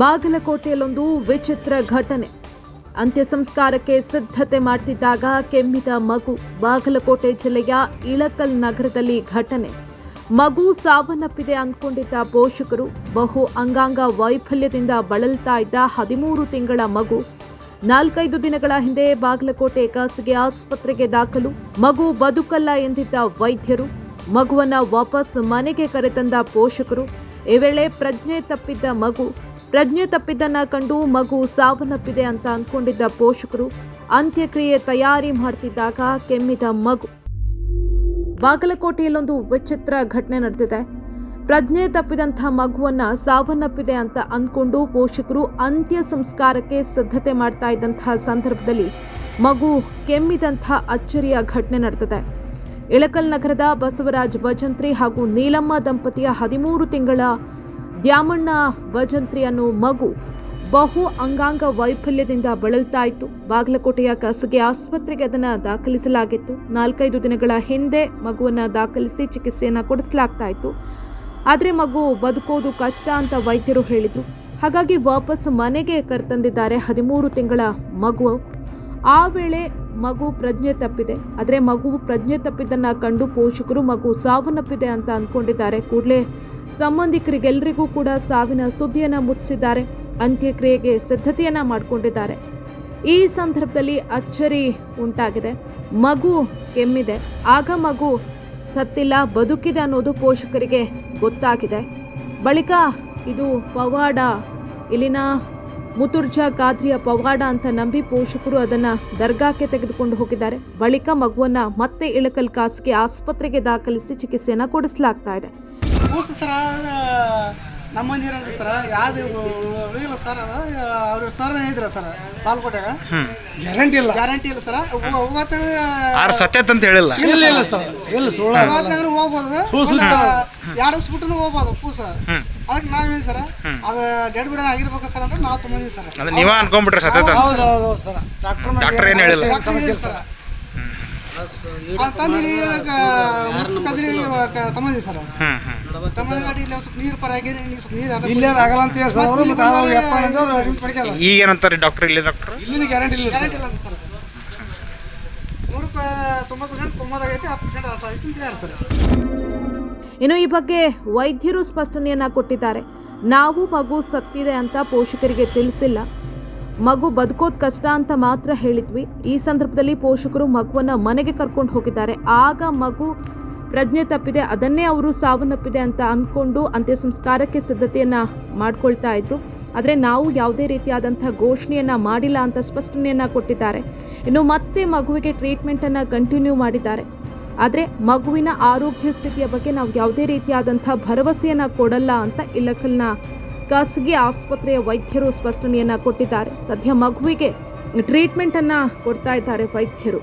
ಬಾಗಲಕೋಟೆಯಲ್ಲೊಂದು ವಿಚಿತ್ರ ಘಟನೆ. ಅಂತ್ಯ ಸಂಸ್ಕಾರಕ್ಕೆ ಸಿದ್ಧತೆ ಮಾಡ್ತಿದ್ದಾಗ ಕೆಮ್ಮಿದ ಮಗು ಬಾಗಲಕೋಟೆ ಜಿಲ್ಲೆಯ ಇಳಕಲ್ ನಗರದಲ್ಲಿ ಘಟನೆ. ಮಗು ಸಾವನ್ನಪ್ಪಿದೆ ಅಂದ್ಕೊಂಡಿದ್ದ ಪೋಷಕರು ಬಹು ಅಂಗಾಂಗ ವೈಫಲ್ಯದಿಂದ ಬಳಲ್ತಾ ಇದ್ದ ಹದಿಮೂರು ತಿಂಗಳ ಮಗು. ನಾಲ್ಕೈದು ದಿನಗಳ ಹಿಂದೆ ಬಾಗಲಕೋಟೆ ಖಾಸಗಿ ಆಸ್ಪತ್ರೆಗೆ ದಾಖಲು. ಮಗು ಬದುಕಲ್ಲ ಎಂದಿದ್ದ ವೈದ್ಯರು. ಮಗುವನ್ನ ವಾಪಸ್ ಮನೆಗೆ ಕರೆತಂದ ಪೋಷಕರು. ಈ ವೇಳೆ ಪ್ರಜ್ಞೆ ತಪ್ಪಿದ್ದ ಮಗು ಪ್ರಜ್ಞೆ ತಪ್ಪಿದ್ದನ್ನ ಕಂಡು ಮಗು ಸಾವನ್ನಪ್ಪಿದೆ ಅಂತ ಅಂದ್ಕೊಂಡಿದ್ದ ಪೋಷಕರು ಅಂತ್ಯಕ್ರಿಯೆ ತಯಾರಿ ಮಾಡ್ತಿದ್ದಾಗ ಕೆಮ್ಮಿದ ಮಗು. ಬಾಗಲಕೋಟೆಯಲ್ಲೊಂದು ವಿಚಿತ್ರ ಘಟನೆ ನಡೆದಿದೆ. ಪ್ರಜ್ಞೆ ತಪ್ಪಿದಂಥ ಮಗುವನ್ನ ಸಾವನ್ನಪ್ಪಿದೆ ಅಂತ ಅಂದ್ಕೊಂಡು ಪೋಷಕರು ಅಂತ್ಯ ಸಂಸ್ಕಾರಕ್ಕೆ ಸಿದ್ಧತೆ ಮಾಡ್ತಾ ಇದ್ದಂತಹ ಸಂದರ್ಭದಲ್ಲಿ ಮಗು ಕೆಮ್ಮಿದಂಥ ಅಚ್ಚರಿಯ ಘಟನೆ ನಡೆದಿದೆ. ಇಳಕಲ್ ನಗರದ ಬಸವರಾಜ್ ಭಜಂತ್ರಿ ಹಾಗೂ ನೀಲಮ್ಮ ದಂಪತಿಯ ಹದಿಮೂರು ತಿಂಗಳ ದ್ಯಾಮಣ್ಣ ಭಜಂತ್ರಿ ಅನ್ನೋ ಮಗು ಬಹು ಅಂಗಾಂಗ ವೈಫಲ್ಯದಿಂದ ಬಳಲ್ತಾ ಇತ್ತು ಬಾಗಲಕೋಟೆಯ ಖಾಸಗಿ ಆಸ್ಪತ್ರೆಗೆ ಅದನ್ನ ದಾಖಲಿಸಲಾಗಿತ್ತು. ನಾಲ್ಕೈದು ದಿನಗಳ ಹಿಂದೆ ಮಗುವನ್ನ ದಾಖಲಿಸಿ ಚಿಕಿತ್ಸೆಯನ್ನ ಕೊಡಿಸಲಾಗ್ತಾ ಇತ್ತು ಆದರೆ ಮಗು ಬದುಕೋದು ಕಷ್ಟ ಅಂತ ವೈದ್ಯರು ಹೇಳಿದರು. ಹಾಗಾಗಿ ವಾಪಸ್ ಮನೆಗೆ ಕರೆತಂದಿದ್ದಾರೆ ಹದಿಮೂರು ತಿಂಗಳ ಮಗು. ಆ ವೇಳೆ ಮಗು ಪ್ರಜ್ಞೆ ತಪ್ಪಿದೆ. ಆದರೆ ಮಗು ಪ್ರಜ್ಞೆ ತಪ್ಪಿದ್ದನ್ನ ಕಂಡು ಪೋಷಕರು ಮಗು ಸಾವನ್ನಪ್ಪಿದೆ ಅಂತ ಅಂದ್ಕೊಂಡಿದ್ದಾರೆ ಕೂಡಲೇ ಸಂಬಂಧಿಕರಿಗೆಲ್ಲರಿಗೂ ಕೂಡ ಸಾವಿನ ಸುದ್ದಿಯನ್ನು ಮುಟ್ಟಿಸಿದ್ದಾರೆ. ಅಂತ್ಯಕ್ರಿಯೆಗೆ ಸಿದ್ಧತೆಯನ್ನ ಮಾಡಿಕೊಂಡಿದ್ದಾರೆ. ಈ ಸಂದರ್ಭದಲ್ಲಿ ಅಚ್ಚರಿ ಉಂಟಾಗಿದೆ. ಮಗು ಕೆಮ್ಮಿದೆ. ಆಗ ಮಗು ಸತ್ತಿಲ್ಲ, ಬದುಕಿದೆ ಅನ್ನೋದು ಪೋಷಕರಿಗೆ ಗೊತ್ತಾಗಿದೆ. ಬಳಿಕ ಇದು ಪವಾಡ ಇಲ್ಲಿನ ಮುತುರ್ಜಾ ಗಾದ್ರಿಯ ಪವಾಡ ಅಂತ ನಂಬಿ ಪೋಷಕರು ಅದನ್ನ ದರ್ಗಾಕ್ಕೆ ತೆಗೆದುಕೊಂಡು ಹೋಗಿದ್ದಾರೆ. ಬಳಿಕ ಮಗುವನ್ನ ಮತ್ತೆ ಇಳಕಲ್ ಖಾಸಗಿ ಆಸ್ಪತ್ರೆಗೆ ದಾಖಲಿಸಿ ಚಿಕಿತ್ಸೆಯನ್ನ ಕೊಡಿಸಲಾಗ್ತಾ ಇದೆ. ಕೂಸು ಸರ ನಮ್ಮ ಮಂದಿ ಏನಂದ್ರೆ ಸರ ಯಾವ್ದು ಇಲ್ಲ ಸರ್ ಅದ ಅವ್ರ ಸರ್ ಇದ್ರ ಸರ್ ಬಾಲ್ಕೋಟೆಗ? ಗ್ಯಾರಂಟಿ ಇಲ್ಲ. ಗ್ಯಾರಂಟಿ ಇಲ್ಲ ಸರ್ ಹೋಗತ್ತ ಆರ್ ಸತ್ಯತ್ ಅಂತ ಹೇಳಿಲ್ಲ? ಇಲ್ಲ ಇಲ್ಲ ಸರ್ ಇಲ್ಲ ಸುಳ್ಳು ಹೋಗ್ಬೋದು. ಸುಳ್ಳು ಸುದ್ದಿ ಎರಡು ದಿವ್ಸ ಬಿಟ್ಟು ಹೋಗ್ಬೋದು ಸರ್ ಅದಕ್ಕೆ ನಾವೇನು ಸರ್ ಅದು ಡೆಡ್ ಬಿಡ ಆಗಿರ್ಬೇಕು ಸರ್ ಅಂದ್ರೆ ನಾವು ತುಂಬ ಸರ್. ನೀವ ಅನ್ಕೊಂಡ್ಬಿಟ್ರೆ ಸತ್ಯ ಅಂತ. ಹೌದು ಹೌದು ಹೌದು ಸರ್. ಡಾಕ್ಟರ್ ಡಾಕ್ಟರ್ ಏನ್ ಹೇಳಿಲ್ಲ? ಸಮಸ್ಯೆ ಇಲ್ಲ ಸರ್. ತಂದು ಕದ್ರಿ ತಮ್ಮದಿ ಸರ್ ಹ್ಮ್ ಹ್ಮ್. ತಮ್ಮದಿ ಗಾಡಿ ಇಲ್ಲಿ ಒಂದ್ ಸ್ವಲ್ಪ ನೀರು ಪರ ಆಗಿ ನೀವು ಸ್ವಲ್ಪ ನೀರು ಇಲ್ಲೇ ಆಗಲ್ಲ ಅಂತ ಹೇಳಿ ಸರ್ ಅವರು ಮತ್ತೆ ಅವ್ರು ಯಪ್ಪ ಅಂದ್ರೆ ಅಡ್ಮಿಟ್ ಮಾಡ್ಕೊಳ್ಳಲ್ಲ ಈಗ ಏನಂತಾರೆ ಡಾಕ್ಟರ್ ಇಲ್ಲ ಡಾಕ್ಟರ್ ಇಲ್ಲಿನ ಗ್ಯಾರಂಟಿ ಇಲ್ಲ ಗ್ಯಾರಂಟಿ ಇಲ್ಲ ಸರ್. ನೂರಕ್ಕೆ ತೊಂಬತ್ತು ಪರ್ಸೆಂಟ್ ತೊಂಬತ್ತಾಗೈತಿ ಹತ್ತು ಪರ್ಸೆಂಟ್ ಅರ್ಥ ಆಯ್ತು ಅಂತ ಹೇಳಿ ಸರ್. ಇನ್ನು ಈ ಬಗ್ಗೆ ವೈದ್ಯರು ಸ್ಪಷ್ಟನೆಯನ್ನ ಕೊಟ್ಟಿದ್ದಾರೆ. ನಾವು ಮಗು ಸತ್ತಿದೆ ಅಂತ ಪೋಷಕರಿಗೆ ತಿಳಿಸಿಲ್ಲ. ಮಗು ಬದುಕೋದ್ ಕಷ್ಟ ಅಂತ ಮಾತ್ರ ಹೇಳಿದ್ವಿ. ಈ ಸಂದರ್ಭದಲ್ಲಿ ಪೋಷಕರು ಮಗುವನ್ನ ಮನೆಗೆ ಕರ್ಕೊಂಡು ಹೋಗಿದ್ದಾರೆ. ಆಗ ಮಗು ಪ್ರಜ್ಞೆ ತಪ್ಪಿದೆ, ಅದನ್ನೇ ಅವರು ಸಾವನ್ನಪ್ಪಿದೆ ಅಂತ ಅಂದ್ಕೊಂಡು ಅಂತ್ಯ ಸಂಸ್ಕಾರಕ್ಕೆ ಸಿದ್ಧತೆಯನ್ನ ಮಾಡ್ಕೊಳ್ತಾ ಇದ್ರು. ಆದರೆ ನಾವು ಯಾವುದೇ ರೀತಿಯಾದಂಥ ಘೋಷಣೆಯನ್ನ ಮಾಡಿಲ್ಲ ಅಂತ ಸ್ಪಷ್ಟನೆಯನ್ನ ಕೊಟ್ಟಿದ್ದಾರೆ. ಇನ್ನು ಮತ್ತೆ ಮಗುವಿಗೆ ಟ್ರೀಟ್ಮೆಂಟನ್ನು ಕಂಟಿನ್ಯೂ ಮಾಡಿದ್ದಾರೆ. ಆದರೆ ಮಗುವಿನ ಆರೋಗ್ಯ ಸ್ಥಿತಿಯ ಬಗ್ಗೆ ನಾವು ಯಾವುದೇ ರೀತಿಯಾದಂಥ ಭರವಸೆಯನ್ನು ಕೊಡಲ್ಲ ಅಂತ ಇಲಕಲ್ನ ಖಾಸಗಿ ಆಸ್ಪತ್ರೆಯ ವೈದ್ಯರು ಸ್ಪಷ್ಟನೆಯನ್ನ ಕೊಟ್ಟಿದ್ದಾರೆ. ಸದ್ಯ ಮಗುವಿಗೆ ಟ್ರೀಟ್ಮೆಂಟ್ ಅನ್ನ ಕೊಡ್ತಾ ಇದ್ದಾರೆ ವೈದ್ಯರು.